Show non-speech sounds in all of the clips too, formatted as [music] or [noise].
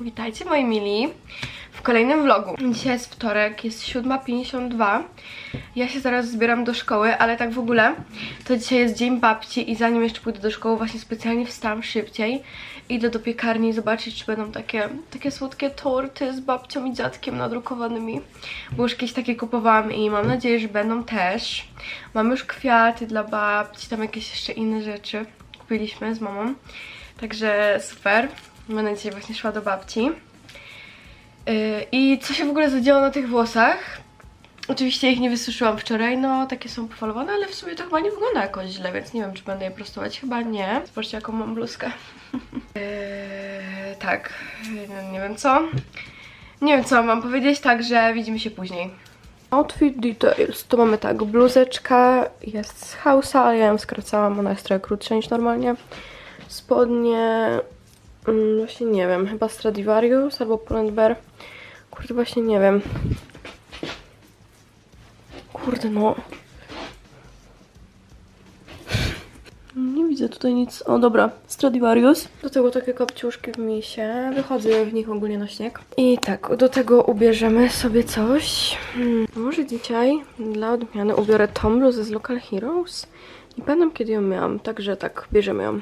Witajcie moi mili w kolejnym vlogu. Dzisiaj jest wtorek, jest 7.52. Ja się zaraz zbieram do szkoły, ale tak w ogóle to dzisiaj jest dzień babci i zanim jeszcze pójdę do szkoły właśnie specjalnie wstałam szybciej. Idę do piekarni zobaczyć, czy będą takie, takie słodkie torty z babcią i dziadkiem nadrukowanymi. Bo już jakieś takie kupowałam i mam nadzieję, że będą też. Mam już kwiaty dla babci, tam jakieś jeszcze inne rzeczy kupiliśmy z mamą. Także super. Będę dzisiaj właśnie szła do babci. Yy, I co się w ogóle zadziało na tych włosach? Oczywiście ich nie wysuszyłam wczoraj, no takie są pofalowane, ale w sumie to chyba nie wygląda jakoś źle, więc nie wiem, czy będę je prostować. Chyba nie. Zobaczcie, jaką mam bluzkę. Yy, [laughs] tak, nie, nie wiem co. Nie wiem, co mam powiedzieć, także widzimy się później. Outfit details. Tu mamy tak, bluzeczka jest z Hausa, ja ją skracałam, ona jest trochę krótsza niż normalnie. Spodnie, mm, właśnie nie wiem, chyba Stradivarius albo Pull&Bear. Kurde, właśnie nie wiem. Kurde, no. Nie widzę tutaj nic. O, dobra, Stradivarius. Do tego takie kapciuszki w misie. Wychodzę w nich ogólnie na śnieg. I tak, do tego ubierzemy sobie coś. Hmm, może dzisiaj dla odmiany ubiorę tą bluzę z Local Heroes. Nie pamiętam kiedy ją miałam, także tak, bierzemy ją.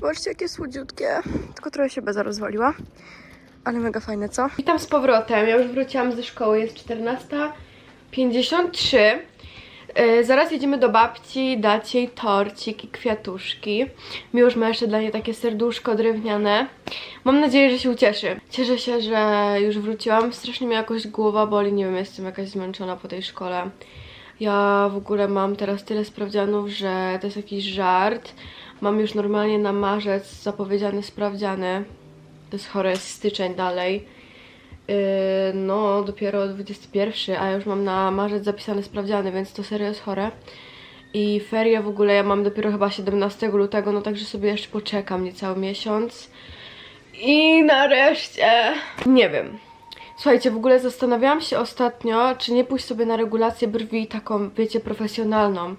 Zobaczcie, jakie słodziutkie. Tylko trochę się beza rozwaliła. Ale mega fajne, co? Witam z powrotem. Ja już wróciłam ze szkoły. Jest 14.53. Yy, zaraz jedziemy do babci, dać jej torcik i kwiatuszki. Miłosz ma jeszcze dla niej takie serduszko drewniane. Mam nadzieję, że się ucieszy. Cieszę się, że już wróciłam. Strasznie mnie jakoś głowa boli. Nie wiem, jestem jakaś zmęczona po tej szkole. Ja w ogóle mam teraz tyle sprawdzianów, że to jest jakiś żart. Mam już normalnie na marzec zapowiedziane sprawdziany. To jest chore, jest styczeń dalej. Yy, no, dopiero 21, a już mam na marzec zapisane sprawdziany, więc to serio jest chore. I ferie w ogóle ja mam dopiero chyba 17 lutego, no także sobie jeszcze poczekam niecały miesiąc. I nareszcie... Nie wiem. Słuchajcie, w ogóle zastanawiałam się ostatnio, czy nie pójść sobie na regulację brwi taką, wiecie, profesjonalną,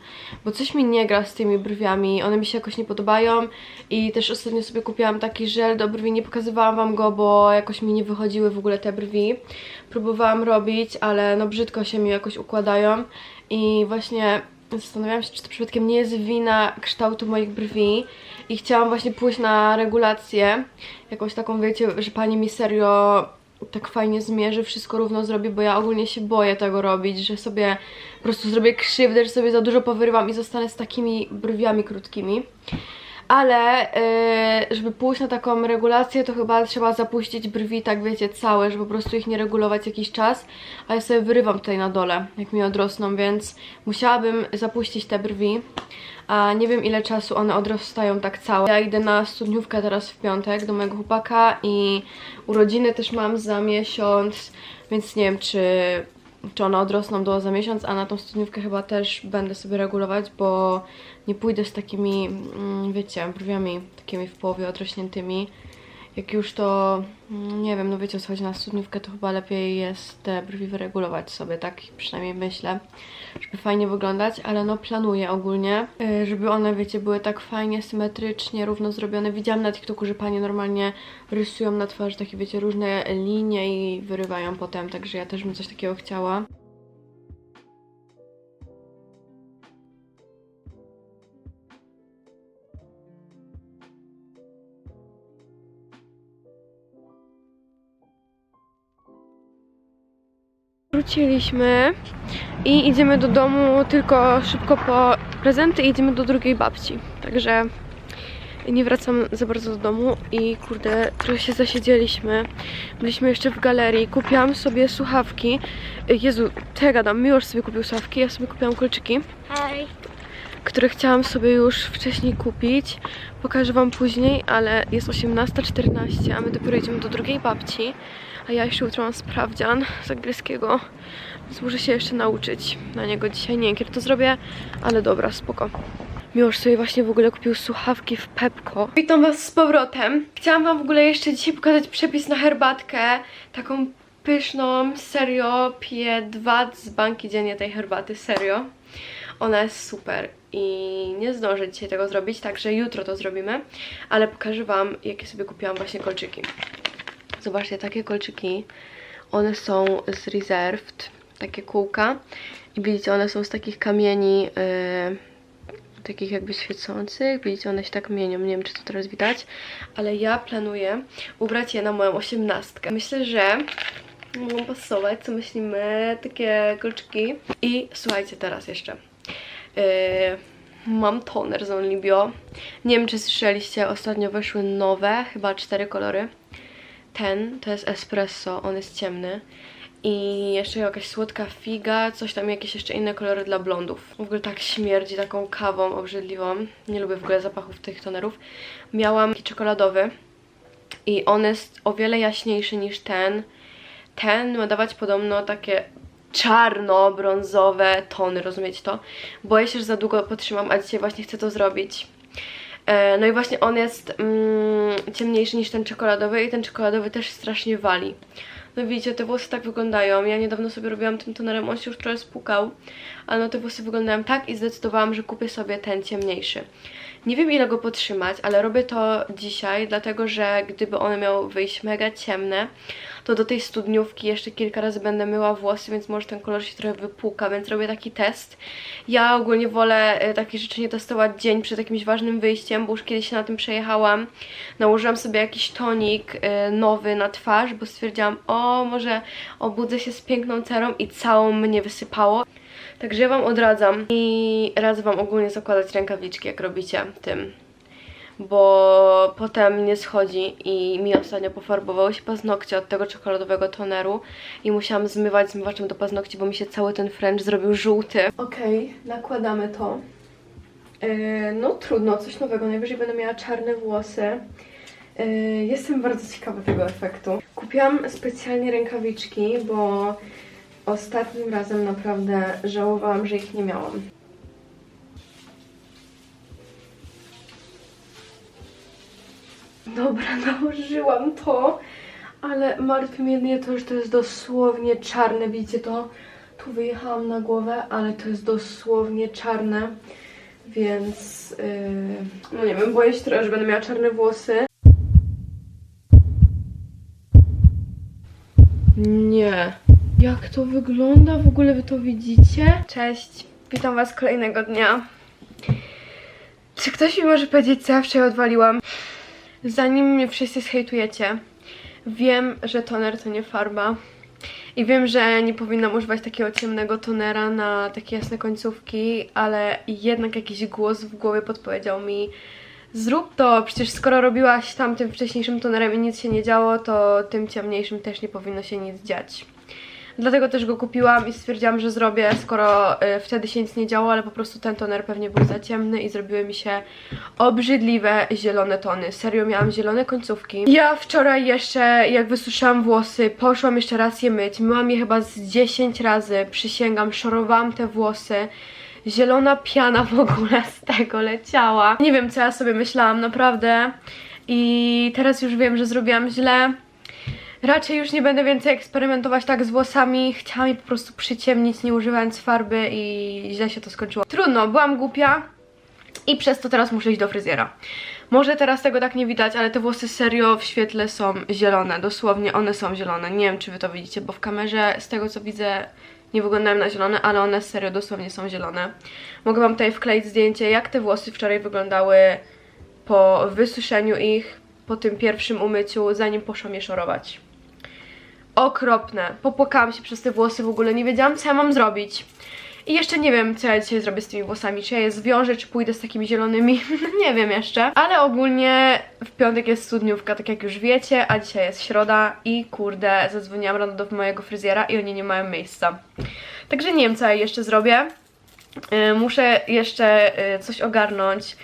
bo coś mi nie gra z tymi brwiami, one mi się jakoś nie podobają i też ostatnio sobie kupiłam taki żel do brwi, nie pokazywałam wam go, bo jakoś mi nie wychodziły w ogóle te brwi. Próbowałam robić, ale no brzydko się mi jakoś układają i właśnie zastanawiałam się, czy to przypadkiem nie jest wina kształtu moich brwi i chciałam właśnie pójść na regulację, jakąś taką, wiecie, że pani mi serio tak fajnie zmierzy, wszystko równo zrobi, bo ja ogólnie się boję tego robić, że sobie po prostu zrobię krzywdę, że sobie za dużo powyrywam i zostanę z takimi brwiami krótkimi. Ale yy, żeby pójść na taką regulację, to chyba trzeba zapuścić brwi, tak wiecie, całe, żeby po prostu ich nie regulować jakiś czas. A ja sobie wyrywam tutaj na dole, jak mi odrosną, więc musiałabym zapuścić te brwi. A nie wiem ile czasu one odrastają tak całe. Ja idę na studniówkę teraz w piątek do mojego chłopaka i urodziny też mam za miesiąc, więc nie wiem czy, czy one odrosną do za miesiąc, a na tą studniówkę chyba też będę sobie regulować, bo nie pójdę z takimi, mm, wiecie, brwiami takimi w połowie odrośniętymi. Jak już to, mm, nie wiem, no wiecie, co chodzi na studniówkę, to chyba lepiej jest te brwi wyregulować sobie, tak przynajmniej myślę, żeby fajnie wyglądać, ale no planuję ogólnie, y, żeby one, wiecie, były tak fajnie, symetrycznie, równo zrobione. Widziałam na TikToku, że panie normalnie rysują na twarzy takie, wiecie, różne linie i wyrywają potem, także ja też bym coś takiego chciała. Wróciliśmy i idziemy do domu tylko szybko po prezenty i idziemy do drugiej babci. Także nie wracam za bardzo do domu i kurde, trochę się zasiedzieliśmy. Byliśmy jeszcze w galerii. Kupiłam sobie słuchawki. Jezu, to ja gadam, Miłosz sobie kupił słuchawki, ja sobie kupiłam kolczyki Hej. które chciałam sobie już wcześniej kupić. Pokażę Wam później, ale jest 18.14, a my dopiero idziemy do drugiej babci. A ja jeszcze jutro mam sprawdzian z angielskiego, więc muszę się jeszcze nauczyć na niego dzisiaj. Nie wiem, kiedy to zrobię, ale dobra, spoko. Miłosz sobie właśnie w ogóle kupił słuchawki w Pepko. Witam Was z powrotem. Chciałam Wam w ogóle jeszcze dzisiaj pokazać przepis na herbatkę, taką pyszną, serio piję dwa banki dziennie tej herbaty, serio. Ona jest super i nie zdążę dzisiaj tego zrobić, także jutro to zrobimy, ale pokażę Wam, jakie sobie kupiłam właśnie kolczyki. Zobaczcie, takie kolczyki, one są z Reserved, takie kółka i widzicie, one są z takich kamieni, yy, takich jakby świecących, widzicie, one się tak mienią, nie wiem, czy to teraz widać, ale ja planuję ubrać je na moją osiemnastkę. Myślę, że mogą pasować, co myślimy, takie kolczyki. I słuchajcie, teraz jeszcze. Yy, mam toner z Onlibio. Nie wiem, czy słyszeliście, ostatnio wyszły nowe, chyba cztery kolory. Ten to jest espresso, on jest ciemny. I jeszcze jakaś słodka figa, coś tam, jakieś jeszcze inne kolory dla blondów. W ogóle tak śmierdzi taką kawą obrzydliwą. Nie lubię w ogóle zapachów tych tonerów. Miałam taki czekoladowy i on jest o wiele jaśniejszy niż ten. Ten ma dawać podobno takie czarno-brązowe tony, rozumiecie to? Boję się, że za długo potrzymam, a dzisiaj właśnie chcę to zrobić. E, No i właśnie on jest mm, ciemniejszy niż ten czekoladowy i ten czekoladowy też strasznie wali. No widzicie, te włosy tak wyglądają. Ja niedawno sobie robiłam tym tonerem, on się już trochę spłukał, ale no te włosy wyglądają tak i zdecydowałam, że kupię sobie ten ciemniejszy. Nie wiem ile go potrzymać, ale robię to dzisiaj, dlatego że gdyby one miały wyjść mega ciemne, to do tej studniówki jeszcze kilka razy będę myła włosy, więc może ten kolor się trochę wypłuka, więc robię taki test. Ja ogólnie wolę e, takie rzeczy nie testować dzień przed jakimś ważnym wyjściem, bo już kiedyś się na tym przejechałam. Nałożyłam sobie jakiś tonik e, nowy na twarz, bo stwierdziłam, o może obudzę się z piękną cerą i całą mnie wysypało. Także ja Wam odradzam i radzę Wam ogólnie zakładać rękawiczki, jak robicie tym. Bo potem nie schodzi i mi ostatnio pofarbowały się paznokcie od tego czekoladowego toneru i musiałam zmywać zmywaczem do paznokci, bo mi się cały ten French zrobił żółty. Okej, nakładamy to. Yy, no trudno, coś nowego. Najwyżej będę miała czarne włosy. Yy, jestem bardzo ciekawa tego efektu. Kupiłam specjalnie rękawiczki, bo ostatnim razem naprawdę żałowałam, że ich nie miałam. Dobra, [laughs] nałożyłam to, ale martwi mnie to, że to jest dosłownie czarne. Widzicie to? Tu wyjechałam na głowę, ale to jest dosłownie czarne, więc yy, no nie wiem, boję się trochę, że będę miała czarne włosy. Nie. Jak to wygląda? W ogóle wy to widzicie? Cześć, witam was kolejnego dnia. Czy ktoś mi może powiedzieć, co ja wczoraj odwaliłam? Zanim mnie wszyscy zhejtujecie, wiem, że toner to nie farba. I wiem, że nie powinnam używać takiego ciemnego tonera na takie jasne końcówki, ale jednak jakiś głos w głowie podpowiedział mi Zrób to, przecież skoro robiłaś tam tym wcześniejszym tonerem i nic się nie działo, to tym ciemniejszym też nie powinno się nic dziać. Dlatego też go kupiłam i stwierdziłam, że zrobię, skoro y, wtedy się nic nie działo, ale po prostu ten toner pewnie był za ciemny i zrobiły mi się obrzydliwe zielone tony. Serio, miałam zielone końcówki. Ja wczoraj jeszcze, jak wysuszyłam włosy, poszłam jeszcze raz je myć. Myłam je chyba z 10 razy, przysięgam, szorowałam te włosy. Zielona piana w ogóle z tego leciała. Nie wiem, co ja sobie myślałam, naprawdę. I teraz już wiem, że zrobiłam źle. Raczej już nie będę więcej eksperymentować tak z włosami. Chciałam je po prostu przyciemnić, nie używając farby i źle się to skończyło. Trudno, byłam głupia i przez to teraz muszę iść do fryzjera. Może teraz tego tak nie widać, ale te włosy serio w świetle są zielone. Dosłownie one są zielone. Nie wiem, czy wy to widzicie, bo w kamerze z tego co widzę nie wyglądają na zielone, ale one serio dosłownie są zielone. Mogę wam tutaj wkleić zdjęcie, jak te włosy wczoraj wyglądały po wysuszeniu ich, po tym pierwszym umyciu, zanim poszłam je szorować okropne. Popłakałam się przez te włosy w ogóle, nie wiedziałam co ja mam zrobić. I jeszcze nie wiem, co ja dzisiaj zrobię z tymi włosami. Czy ja je zwiążę, czy pójdę z takimi zielonymi. [laughs] nie wiem jeszcze. Ale ogólnie w piątek jest studniówka, tak jak już wiecie, a dzisiaj jest środa i kurde, zadzwoniłam rano do mojego fryzjera i oni nie mają miejsca. Także nie wiem, co ja jeszcze zrobię. Yy, muszę jeszcze yy, coś ogarnąć y,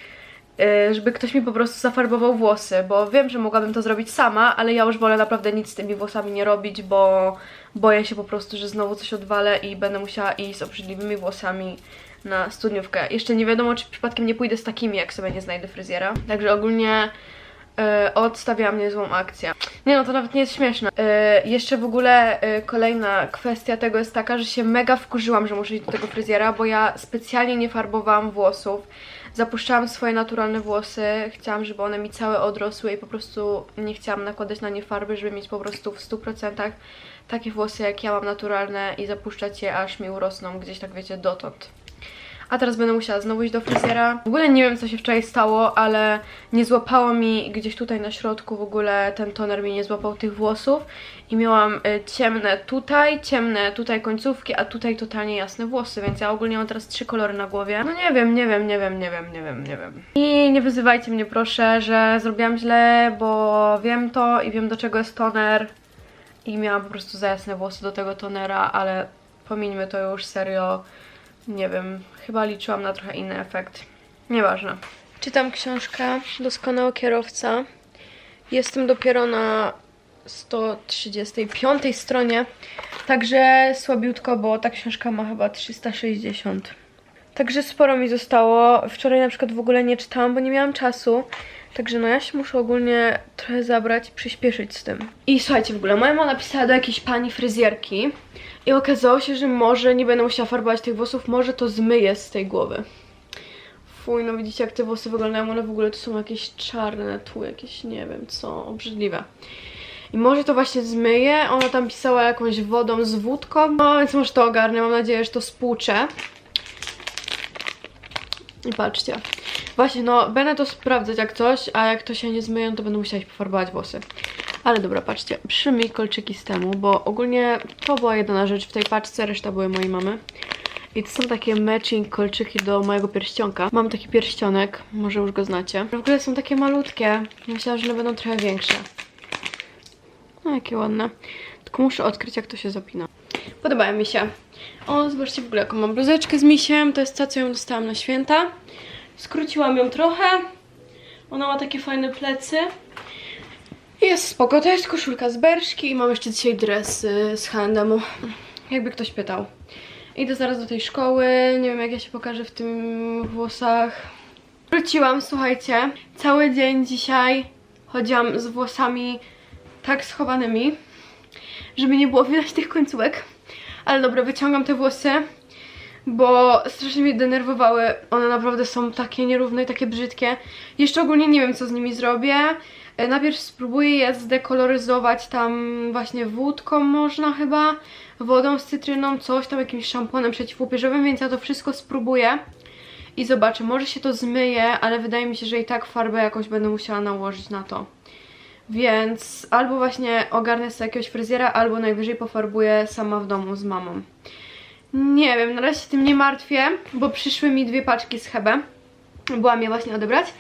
żeby ktoś mi po prostu zafarbował włosy, bo wiem, że mogłabym to zrobić sama, ale ja już wolę naprawdę nic z tymi włosami nie robić, bo boję się po prostu, że znowu coś odwalę i będę musiała iść z obrzydliwymi włosami na studniówkę. Jeszcze nie wiadomo, czy przypadkiem nie pójdę z takimi, jak sobie nie znajdę fryzjera. Także ogólnie e, odstawiłam niezłą akcję. Nie no, to nawet nie jest śmieszne. E, jeszcze w ogóle e, kolejna kwestia tego jest taka, że się mega wkurzyłam, że muszę iść do tego fryzjera, bo ja specjalnie nie farbowałam włosów. Zapuszczałam swoje naturalne włosy, chciałam, żeby one mi całe odrosły i po prostu nie chciałam nakładać na nie farby, żeby mieć po prostu w 100% takie włosy jak ja mam naturalne i zapuszczać je aż mi urosną gdzieś tak wiecie dotąd. A teraz będę musiała znowu iść do fryzjera. W ogóle nie wiem co się wczoraj stało, ale nie złapało mi gdzieś tutaj na środku w ogóle ten toner mi nie złapał tych włosów i miałam y, ciemne tutaj, ciemne tutaj końcówki, a tutaj totalnie jasne włosy, więc ja ogólnie mam teraz trzy kolory na głowie. No nie wiem, nie wiem, nie wiem, nie wiem, nie wiem, nie wiem. I nie wyzywajcie mnie proszę, że zrobiłam źle, bo wiem to i wiem do czego jest toner i miałam po prostu za jasne włosy do tego tonera, ale pomińmy to już serio. Nie wiem, chyba liczyłam na trochę inny efekt. Nieważne. Czytam książkę Doskonały kierowca. Jestem dopiero na 135 stronie, także słabiutko, bo ta książka ma chyba 360. Także sporo mi zostało. Wczoraj na przykład w ogóle nie czytałam, bo nie miałam czasu. Także no ja się muszę ogólnie trochę zabrać przyspieszyć z tym. I słuchajcie, w ogóle moja mama napisała do jakiejś pani fryzjerki i okazało się, że może nie będę musiała farbować tych włosów, może to zmyję z tej głowy. Fuj, no widzicie jak te włosy wyglądają, one w ogóle tu są jakieś czarne, tu jakieś nie wiem co, obrzydliwe. I może to właśnie zmyje, ona tam pisała jakąś wodą z wódką, no więc może to ogarnę, mam nadzieję, że to spłuczę. I patrzcie. Właśnie, no będę to sprawdzać jak coś, a jak to się nie zmyją, to będę musiała pofarbować włosy. Ale dobra, patrzcie, przyszły mi kolczyki z temu, bo ogólnie to była jedyna rzecz w tej paczce, reszta były mojej mamy. I to są takie matching kolczyki do mojego pierścionka. Mam taki pierścionek, może już go znacie. W ogóle są takie malutkie. Myślałam, że one będą trochę większe. No, jakie ładne. Tylko muszę odkryć, jak to się zapina. Podobają mi się. O, zobaczcie w ogóle, jaką mam bluzeczkę z misiem. To jest ta, co ją dostałam na święta. Skróciłam ją trochę. Ona ma takie fajne plecy. Jest spoko, to jest koszulka z Berszki i mam jeszcze dzisiaj dres y, z H&M-u. Jakby ktoś pytał. Idę zaraz do tej szkoły, nie wiem jak ja się pokażę w tym włosach. Wróciłam, słuchajcie, cały dzień dzisiaj chodziłam z włosami tak schowanymi, żeby nie było widać tych końcówek. Ale dobra, wyciągam te włosy, bo strasznie mnie denerwowały. One naprawdę są takie nierówne i takie brzydkie. Jeszcze ogólnie nie wiem, co z nimi zrobię. E, Najpierw spróbuję je zdekoloryzować tam właśnie wódką można chyba, wodą z cytryną, coś tam, jakimś szamponem przeciwupierzowym, więc ja to wszystko spróbuję i zobaczę. Może się to zmyje, ale wydaje mi się, że i tak farbę jakoś będę musiała nałożyć na to. Więc albo właśnie ogarnę sobie jakiegoś fryzjera, albo najwyżej pofarbuję sama w domu z mamą. Nie wiem, na razie się tym nie martwię, bo przyszły mi dwie paczki z Hebe. Byłam je właśnie odebrać.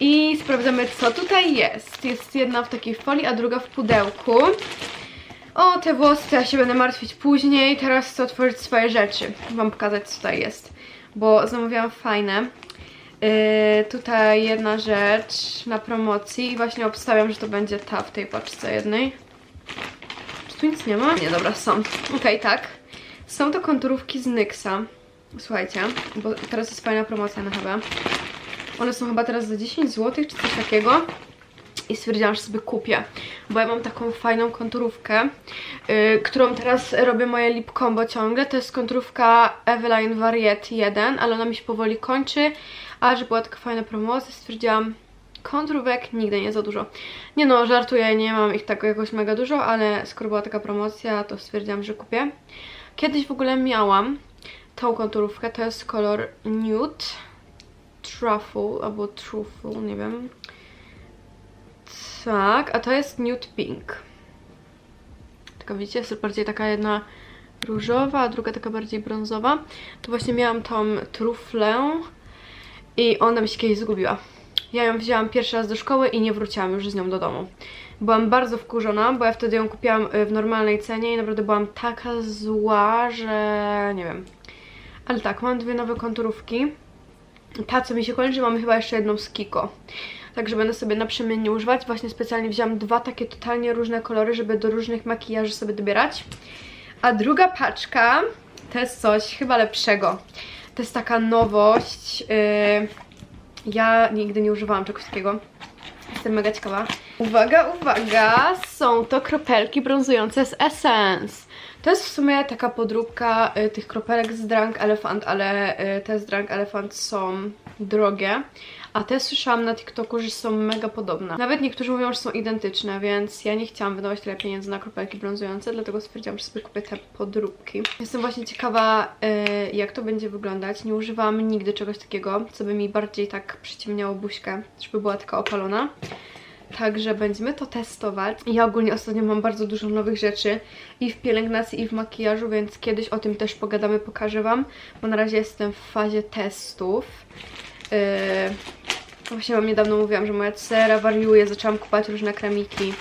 I sprawdzamy, co tutaj jest. Jest jedna w takiej folii, a druga w pudełku. O, te włosy ja się będę martwić później. Teraz chcę otworzyć swoje rzeczy. Wam pokazać, co tutaj jest. Bo zamówiłam fajne. Yy, tutaj jedna rzecz na promocji i właśnie obstawiam, że to będzie ta w tej paczce jednej. Czy tu nic nie ma? Nie, dobra, są. Okej, tak. Są to konturówki z NYXa. Słuchajcie, bo teraz jest fajna promocja na chyba. One są chyba teraz za 10 zł czy coś takiego. I stwierdziłam, że sobie kupię, bo ja mam taką fajną konturówkę, yy, którą teraz robię moje lip combo ciągle. To jest konturówka Eveline Variety 1, ale ona mi się powoli kończy. A że była taka fajna promocja, stwierdziłam, konturówek nigdy nie za dużo. Nie no, żartuję, nie mam ich tak jakoś mega dużo, ale skoro była taka promocja, to stwierdziłam, że kupię. Kiedyś w ogóle miałam tą konturówkę, to jest kolor nude truffle albo truffle, nie wiem. Tak, a to jest nude pink. Taka widzicie, jest bardziej taka jedna różowa, a druga taka bardziej brązowa. To właśnie miałam tą truflę i ona mi się kiedyś zgubiła. Ja ją wzięłam pierwszy raz do szkoły i nie wróciłam już z nią do domu. Byłam bardzo wkurzona, bo ja wtedy ją kupiłam y, w normalnej cenie i naprawdę byłam taka zła, że nie wiem. Ale tak, mam dwie nowe konturówki. Ta, co mi się kończy, mamy chyba jeszcze jedną z Kiko. Także będę sobie naprzemiennie używać. Właśnie specjalnie wzięłam dwa takie totalnie różne kolory, żeby do różnych makijaży sobie dobierać. A druga paczka to jest coś chyba lepszego. To jest taka nowość. Yy, ja nigdy nie używałam czegoś takiego. Jestem mega ciekawa. Uwaga, uwaga! Są to kropelki brązujące z Essence. To jest w sumie taka podróbka y, tych kropelek z Drunk Elephant, ale y, te z Drunk Elephant są drogie. A te słyszałam na TikToku, że są mega podobne. Nawet niektórzy mówią, że są identyczne, więc ja nie chciałam wydawać tyle pieniędzy na kropelki brązujące, dlatego stwierdziłam, że sobie kupię te podróbki. Jestem właśnie ciekawa, y, jak to będzie wyglądać. Nie używałam nigdy czegoś takiego, co by mi bardziej tak przyciemniało buźkę, żeby była taka opalona. Także będziemy to testować. Ja ogólnie ostatnio mam bardzo dużo nowych rzeczy i w pielęgnacji, i w makijażu, więc kiedyś o tym też pogadamy, pokażę Wam, bo na razie jestem w fazie testów. Yy, właśnie Wam niedawno mówiłam, że moja cera wariuje, zaczęłam kupować różne kremiki.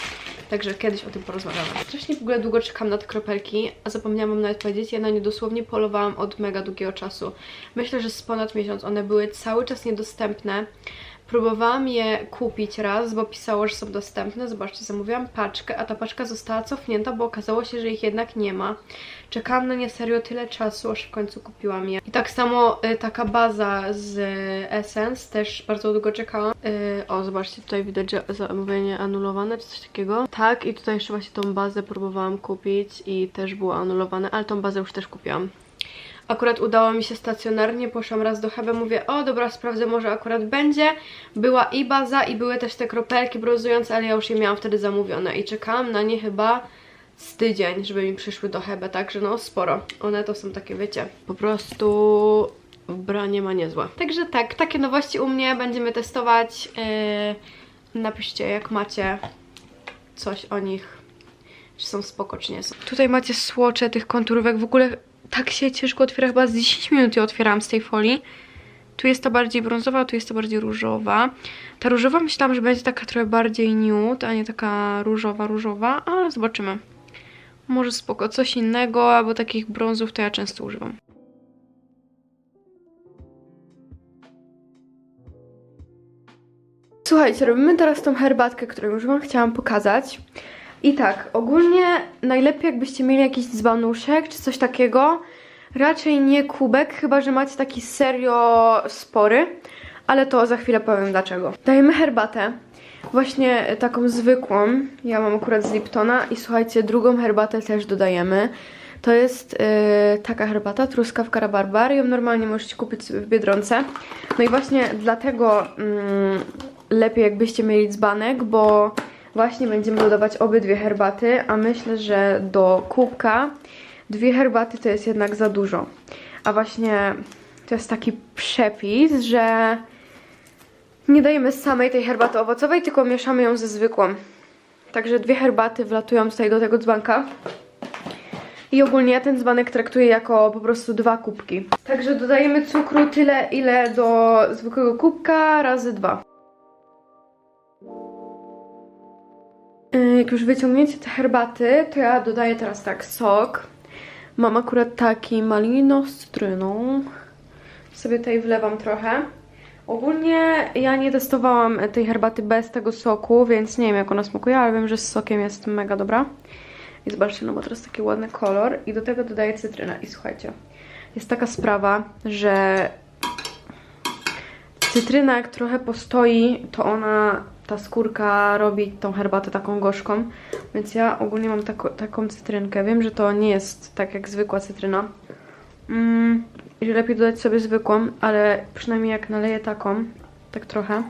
Także kiedyś o tym porozmawiamy. Strasznie w ogóle długo czekam na te kropelki, a zapomniałam wam nawet powiedzieć, ja na nie dosłownie polowałam od mega długiego czasu. Myślę, że z ponad miesiąc one były cały czas niedostępne. Próbowałam je kupić raz, bo pisało, że są dostępne. Zobaczcie, zamówiłam paczkę, a ta paczka została cofnięta, bo okazało się, że ich jednak nie ma. Czekałam na nie serio tyle czasu, aż w końcu kupiłam je. I tak samo y, taka baza z y, Essence, też bardzo długo czekałam. Y, o, zobaczcie, tutaj widać, że zamówienie anulowane, czy coś takiego. Tak, i tutaj jeszcze właśnie tą bazę próbowałam kupić i też było anulowane, ale tą bazę już też kupiłam. Akurat udało mi się stacjonarnie, poszłam raz do Hebe, mówię, o dobra, sprawdzę, może akurat będzie. Była i baza i były też te kropelki brązujące, ale ja już je miałam wtedy zamówione i czekałam na nie chyba z tydzień, żeby mi przyszły do Hebe, także no sporo. One to są takie, wiecie, po prostu branie ma niezłe. Także tak, takie nowości u mnie będziemy testować. Yy, napiszcie jak macie coś o nich czy są spoko, czy nie są. Tutaj macie słocze tych konturówek. W ogóle tak się ciężko otwiera, chyba z 10 minut je otwieram z tej folii. Tu jest ta bardziej brązowa, tu jest ta bardziej różowa. Ta różowa myślałam, że będzie taka trochę bardziej nude, a nie taka różowa, różowa, ale zobaczymy. Może spoko, coś innego, albo takich brązów to ja często używam. Słuchajcie, robimy teraz tą herbatkę, którą już Wam chciałam pokazać. I tak, ogólnie najlepiej jakbyście mieli jakiś dzbanuszek czy coś takiego. Raczej nie kubek, chyba że macie taki serio spory. Ale to za chwilę powiem dlaczego. Dajemy herbatę. Właśnie taką zwykłą. Ja mam akurat z Liptona. I słuchajcie, drugą herbatę też dodajemy. To jest yy, taka herbata, truskawka rabarbar. Ją normalnie możecie kupić w Biedronce. No i właśnie dlatego mm, lepiej jakbyście mieli dzbanek, bo Właśnie będziemy dodawać obydwie herbaty, a myślę, że do kubka dwie herbaty to jest jednak za dużo. A właśnie to jest taki przepis, że nie dajemy samej tej herbaty owocowej, tylko mieszamy ją ze zwykłą. Także dwie herbaty wlatują tutaj do tego dzbanka. I ogólnie ja ten dzbanek traktuję jako po prostu dwa kubki. Także dodajemy cukru tyle, ile do zwykłego kubka razy dwa. Jak już wyciągniecie te herbaty, to ja dodaję teraz tak sok. Mam akurat taki malino z cytryną. Sobie tutaj wlewam trochę. Ogólnie ja nie testowałam tej herbaty bez tego soku, więc nie wiem jak ona smakuje, ale wiem, że z sokiem jest mega dobra. I zobaczcie, no ma teraz taki ładny kolor. I do tego dodaję cytrynę. I słuchajcie, jest taka sprawa, że cytryna jak trochę postoi, to ona, ta skórka robi tą herbatę taką gorzką, więc ja ogólnie mam tako, taką cytrynkę. Wiem, że to nie jest tak jak zwykła cytryna. Mm, że lepiej dodać sobie zwykłą, ale przynajmniej jak naleję taką, tak trochę,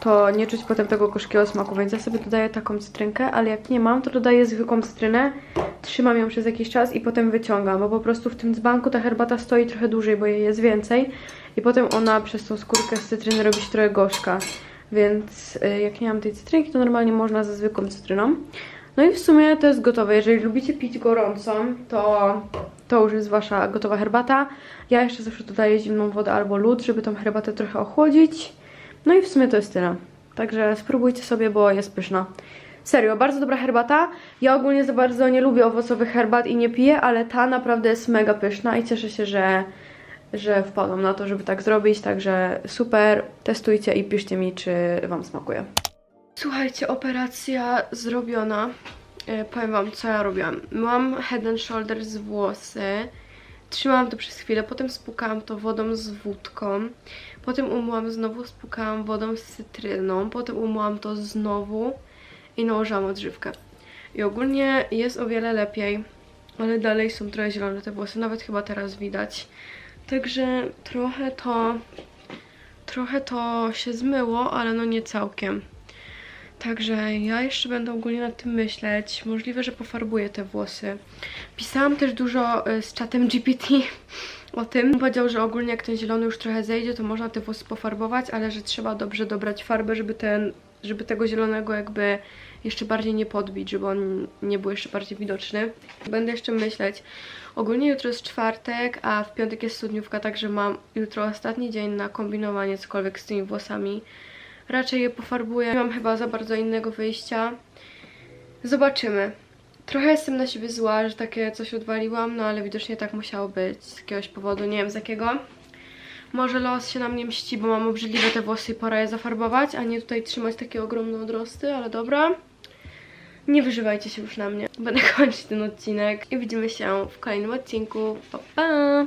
to nie czuć potem tego gorzkiego smaku, więc ja sobie dodaję taką cytrynkę, ale jak nie mam, to dodaję zwykłą cytrynę, trzymam ją przez jakiś czas i potem wyciągam, bo po prostu w tym dzbanku ta herbata stoi trochę dłużej, bo jej jest więcej i potem ona przez tą skórkę z cytryny robi się trochę gorzka, więc y, jak nie mam tej cytrynki, to normalnie można ze zwykłą cytryną. No i w sumie to jest gotowe. Jeżeli lubicie pić gorącą, to to już jest wasza gotowa herbata. Ja jeszcze zawsze dodaję zimną wodę albo lód, żeby tą herbatę trochę ochłodzić. No i w sumie to jest tyle. Także spróbujcie sobie, bo jest pyszna. Serio, bardzo dobra herbata. Ja ogólnie za bardzo nie lubię owocowych herbat i nie piję, ale ta naprawdę jest mega pyszna i cieszę się, że, że wpadłam na to, żeby tak zrobić. Także super, testujcie i piszcie mi, czy Wam smakuje. Słuchajcie, operacja zrobiona. E, powiem Wam, co ja robiłam. Mam head and shoulders włosy. Trzymałam to przez chwilę, potem spłukałam to wodą z wódką. Potem umyłam znowu, spłukałam wodą z cytryną. Potem umyłam to znowu i nałożyłam odżywkę. I ogólnie jest o wiele lepiej, ale dalej są trochę zielone te włosy, nawet chyba teraz widać. Także trochę to, trochę to się zmyło, ale no nie całkiem. Także ja jeszcze będę ogólnie nad tym myśleć. Możliwe, że pofarbuję te włosy. Pisałam też dużo y, z czatem GPT o tym. Powiedział, że ogólnie jak ten zielony już trochę zejdzie, to można te włosy pofarbować, ale że trzeba dobrze dobrać farbę, żeby ten, żeby tego zielonego jakby jeszcze bardziej nie podbić, żeby on nie był jeszcze bardziej widoczny. Będę jeszcze myśleć. Ogólnie jutro jest czwartek, a w piątek jest studniówka, także mam jutro ostatni dzień na kombinowanie cokolwiek z tymi włosami. Raczej je pofarbuję. Nie mam chyba za bardzo innego wyjścia. Zobaczymy. Trochę jestem na siebie zła, że takie coś odwaliłam, no ale widocznie tak musiało być z jakiegoś powodu, nie wiem z jakiego. Może los się na mnie mści, bo mam obrzydliwe te włosy i pora je zafarbować, a nie tutaj trzymać takie ogromne odrosty, ale dobra. Nie wyżywajcie się już na mnie. Będę [laughs] kończyć ten odcinek i widzimy się w kolejnym odcinku. Pa, pa!